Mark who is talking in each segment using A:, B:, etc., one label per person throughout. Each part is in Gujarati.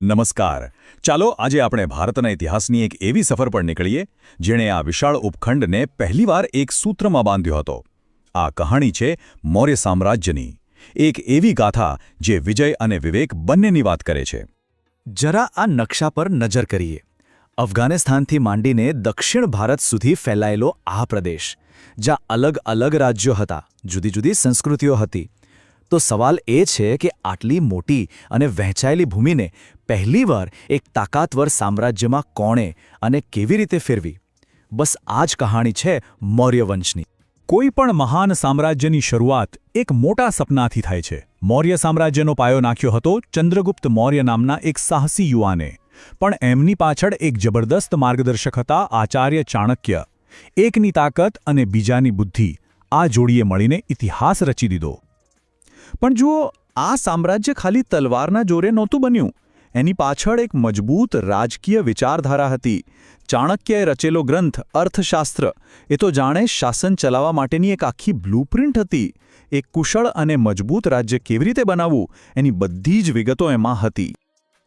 A: નમસ્કાર. ચાલો આજે આપણે ભારતના ઇતિહાસની એક એવી સફર પર નીકળીએ, જેણે આ વિશાળ ઉપખંડને પહેલીવાર એક સૂત્રમાં બાંધ્યો હતો. આ કહાણી છે મૌર્ય સામ્રાજ્યની. એક એવી ગાથા જે વિજય અને વિવેક બંનેની વાત કરે છે.
B: જરા આ નકશા પર નજર કરીએ. અફઘાનિસ્તાનથી માંડીને દક્ષિણ ભારત સુધી ફેલાયેલો આ પ્રદેશ, જ્યાં અલગ અલગ રાજ્યો હતા, જુદી જુદી સંસ્કૃતિઓ હતી તો સવાલ એ છે કે આટલી મોટી અને વહેંચાયેલી ભૂમિને પહેલીવાર એક તાકાતવર સામ્રાજ્યમાં કોણે અને કેવી રીતે ફેરવી? બસ આ જ કહાણી છે મૌર્ય વંશની
C: કોઈ પણ મહાન સામ્રાજ્યની શરૂઆત એક મોટા સપનાથી થાય છે. મૌર્ય સામ્રાજ્યનો પાયો નાખ્યો હતો ચંદ્રગુપ્ત મૌર્ય નામના એક સાહસી યુવાને. પણ એમની પાછળ એક જબરદસ્ત માર્ગદર્શક હતા આચાર્ય ચાણક્ય. એકની તાકાત અને બીજાની બુદ્ધિ આ જોડીએ મળીને ઇતિહાસ રચી દીધો.
B: પણ જુઓ, આ સામ્રાજ્ય ખાલી તલવારના જોરે નહોતું બન્યું. એની પાછળ એક મજબૂત રાજકીય વિચારધારા હતી. ચાણક્યએ રચેલો ગ્રંથ અર્થશાસ્ત્ર, એ તો જાણે શાસન ચલાવવા માટેની એક આખી બ્લુપ્રિન્ટ હતી. એક કુશળ અને મજબૂત રાજ્ય કેવી રીતે બનાવવું, એની બધી જ વિગતો એમાં હતી.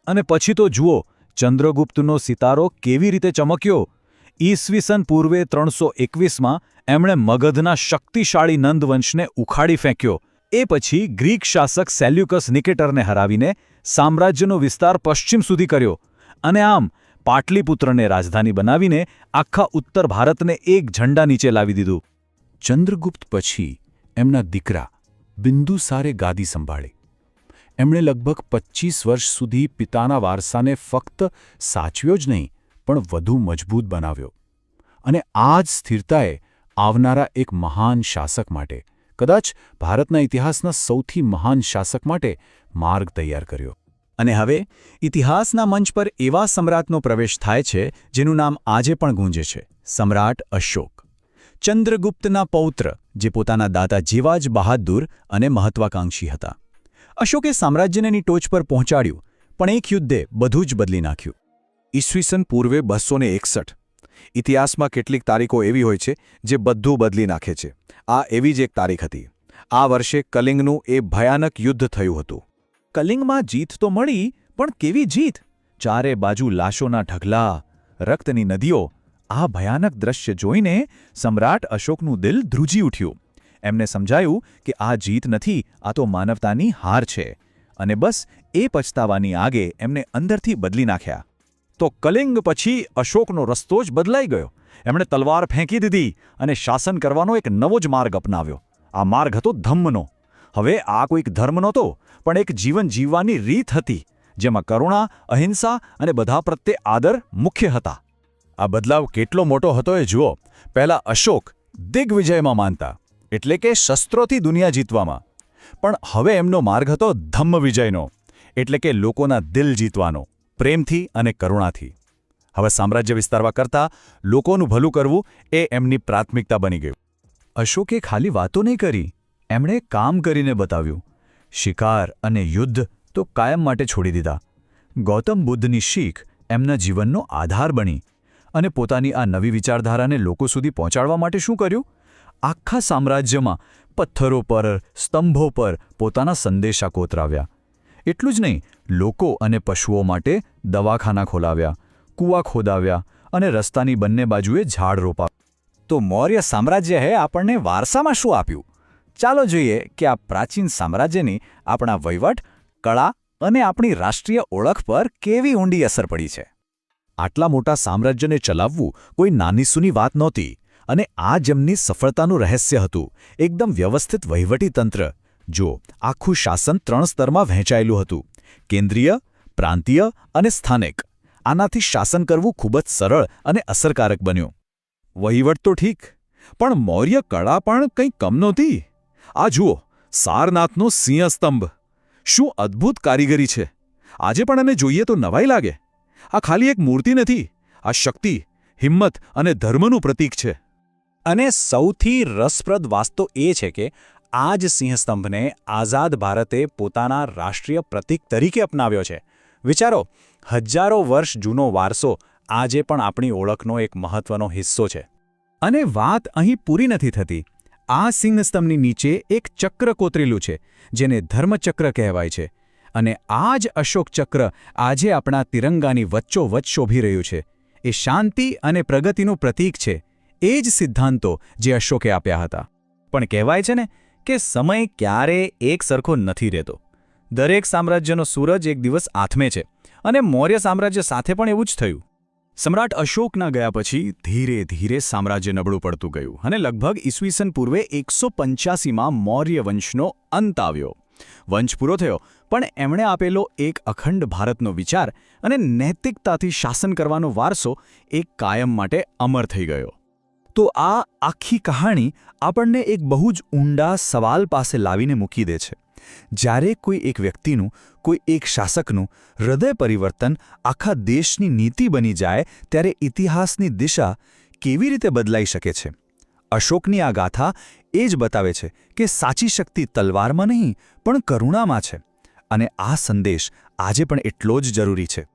B: અને પછી તો જુઓ, ચંદ્રગુપ્તનો સિતારો કેવી રીતે ચમક્યો. ઈસવીસન પૂર્વે ત્રણસો એકવીસમાં એમણે મગધના શક્તિશાળી નંદવંશને ઉખાડી ફેંક્યો. એ પછી ગ્રીક શાસક સેલ્યુકસ નિકેટરને હરાવીને સામ્રાજ્યનો વિસ્તાર પશ્ચિમ સુધી કર્યો અને આમ પાટલીપુત્રને રાજધાની બનાવીને આખા ઉત્તર ભારતને એક ઝંડા નીચે લાવી દીધું.
A: ચંદ્રગુપ્ત પછી એમના દીકરા બિંદુસારે ગાદી સંભાળી. એમણે લગભગ પચ્ચીસ વર્ષ સુધી પિતાના વારસાને ફક્ત સાચવ્યો જ નહીં, પણ વધુ મજબૂત બનાવ્યો. અને આ જ સ્થિરતાએ આવનારા એક મહાન શાસક માટે કદાચ ભારતના ઇતિહાસના સૌથી મહાન શાસક માટે માર્ગ તૈયાર કર્યો.
B: અને હવે ઇતિહાસના મંચ પર એવા સમ્રાટનો પ્રવેશ થાય છે, જેનું નામ આજે પણ ગુંજે છે. સમ્રાટ અશોક. ચંદ્રગુપ્તના પૌત્ર, જે પોતાના દાદા જેવા જ બહાદુર અને મહત્વાકાંક્ષી હતા. અશોકે સામ્રાજ્યની ટોચ પર પહોંચાડ્યું, પણ એક યુદ્ધે બધું જ બદલી નાખ્યું.
D: ઈસવીસન પૂર્વે બસો એકસઠ ઇતિહાસમાં કેટલીક તારીખો એવી હોય છે જે બધું બદલી નાખે છે. આ એવી જ એક તારીખ હતી. આ વર્ષે કલિંગનું એ ભયાનક યુદ્ધ થયું હતું.
B: કલિંગમાં જીત તો મળી, પણ કેવી જીત? ચારે બાજુ લાશોના ઢગલા, રક્તની નદીઓ, આ ભયાનક દ્રશ્ય જોઈને સમ્રાટ અશોકનું દિલ ધ્રુજી ઉઠ્યું. એમને સમજાયું કે આ જીત નથી, આ તો માનવતાની હાર છે. અને બસ એ પછતાવાની આગે એમને અંદરથી બદલી નાખ્યા. તો કલિંગ પછી અશોકનો રસ્તો જ બદલાઈ ગયો. એમણે તલવાર ફેંકી દીધી અને શાસન કરવાનો એક નવો જ માર્ગ અપનાવ્યો. આ માર્ગ હતો ધમ્મનો. હવે આ કોઈક ધર્મ નહોતો, પણ એક જીવન જીવવાની રીત હતી, જેમાં કરુણા, અહિંસા અને બધા પ્રત્યે આદર મુખ્ય હતા.
A: આ બદલાવ કેટલો મોટો હતો એ જુઓ. પહેલા અશોક દિગ્વિજયમાં માનતા, એટલે કે શસ્ત્રોથી દુનિયા જીતવામાં. પણ હવે એમનો માર્ગ હતો ધમ્મ વિજયનો એટલે કે લોકોના દિલ જીતવાનો. પ્રેમથી અને કરુણાથી. હવે સામ્રાજ્ય વિસ્તારવા કરતાં લોકોનું ભલું કરવું એ એમની પ્રાથમિકતા બની ગયું.
B: અશોકે ખાલી વાતો નહીં કરી, એમણે કામ કરીને બતાવ્યું. શિકાર અને યુદ્ધ તો કાયમ માટે છોડી દીધા. ગૌતમ બુદ્ધની શીખ એમના જીવનનો આધાર બની અને પોતાની આ નવી વિચારધારાને લોકો સુધી પહોંચાડવા માટે શું કર્યું? આખા સામ્રાજ્યમાં પથ્થરો પર, સ્તંભો પર પોતાના સંદેશા કોતરાવ્યા. એટલું જ નહીં, લોકો અને પશુઓ માટે દવાખાના ખોલાવ્યા, કૂવા ખોદાવ્યા અને રસ્તાની બંને બાજુએ ઝાડ રોપા. તો મૌર્ય સામ્રાજ્યએ આપણને વારસામાં શું આપ્યું? ચાલો જોઈએ કે આ પ્રાચીન સામ્રાજ્યની આપણા વહીવટ, કળા અને આપણી રાષ્ટ્રીય ઓળખ પર કેવી ઊંડી અસર પડી છે.
A: આટલા મોટા સામ્રાજ્યને ચલાવવું કોઈ નાનીસૂની વાત નહોતી અને આ જેમની સફળતાનું રહસ્ય હતું, એકદમ વ્યવસ્થિત વહીવટી તંત્ર જો આખું શાસન ત્રણ સ્તરમાં વહેંચાયેલું હતું, કેન્દ્રીય, પ્રાંતીય અને સ્થાનિક. આનાથી શાસન કરવું ખૂબ જ સરળ અને અસરકારક બન્યું. વહીવટ તો ઠીક, પણ મૌર્ય કળા પણ કંઈ કમ નહોતી. આ જુઓ, સારનાથનો સિંહસ્તંભ શું અદ્ભુત કારીગરી છે. આજે પણ એને જોઈએ તો નવાઈ લાગે. આ ખાલી એક મૂર્તિ નથી, આ શક્તિ, હિંમત અને ધર્મનું પ્રતીક છે.
B: અને સૌથી રસપ્રદ વાસ્તો એ છે કે આ જ સિંહસ્તંભને આઝાદ ભારતે પોતાના રાષ્ટ્રીય પ્રતીક તરીકે અપનાવ્યો છે. વિચારો, હજારો વર્ષ જૂનો વારસો આજે પણ આપણી ઓળખનો એક મહત્વનો હિસ્સો છે. અને વાત અહીં પૂરી નથી થતી. આ સિંહસ્તંભની નીચે એક ચક્ર કોતરેલું છે, જેને ધર્મચક્ર કહેવાય છે.
C: અને આ જ અશોક ચક્ર આજે આપણા તિરંગાની વચ્ચોવચ્ચ શોભી રહ્યું છે. એ શાંતિ અને પ્રગતિનું પ્રતીક છે. એ જ સિદ્ધાંતો જે અશોકે આપ્યા હતા. પણ કહેવાય છે ને કે સમય ક્યારે એક સરખો નથી રહેતો. દરેક સામ્રાજ્યનો સૂરજ એક દિવસ આથમે છે અને મૌર્ય સામ્રાજ્ય સાથે પણ એવું જ થયું. સમ્રાટ અશોકના ગયા પછી ધીરે ધીરે સામ્રાજ્ય નબળું પડતું ગયું અને લગભગ ઈસવીસન પૂર્વે એકસો પંચ્યાસીમાં મૌર્ય વંશનો અંત આવ્યો. વંશ પૂરો થયો, પણ એમણે આપેલો એક અખંડ ભારતનો વિચાર અને નૈતિકતાથી શાસન કરવાનો વારસો એક કાયમ માટે અમર થઈ ગયો.
B: તો આ આખી કહાણી આપણને એક બહુ જ ઊંડા સવાલ પાસે લાવીને મૂકી દે છે. જ્યારે કોઈ એક વ્યક્તિનું, કોઈ એક શાસકનું હૃદય પરિવર્તન આખા દેશની નીતિ બની જાય, ત્યારે ઇતિહાસની દિશા કેવી રીતે બદલાઈ શકે છે? અશોકની આ ગાથા એ જ બતાવે છે કે સાચી શક્તિ તલવારમાં નહીં, પણ કરુણામાં છે. અને આ સંદેશ આજે પણ એટલો જ જરૂરી છે.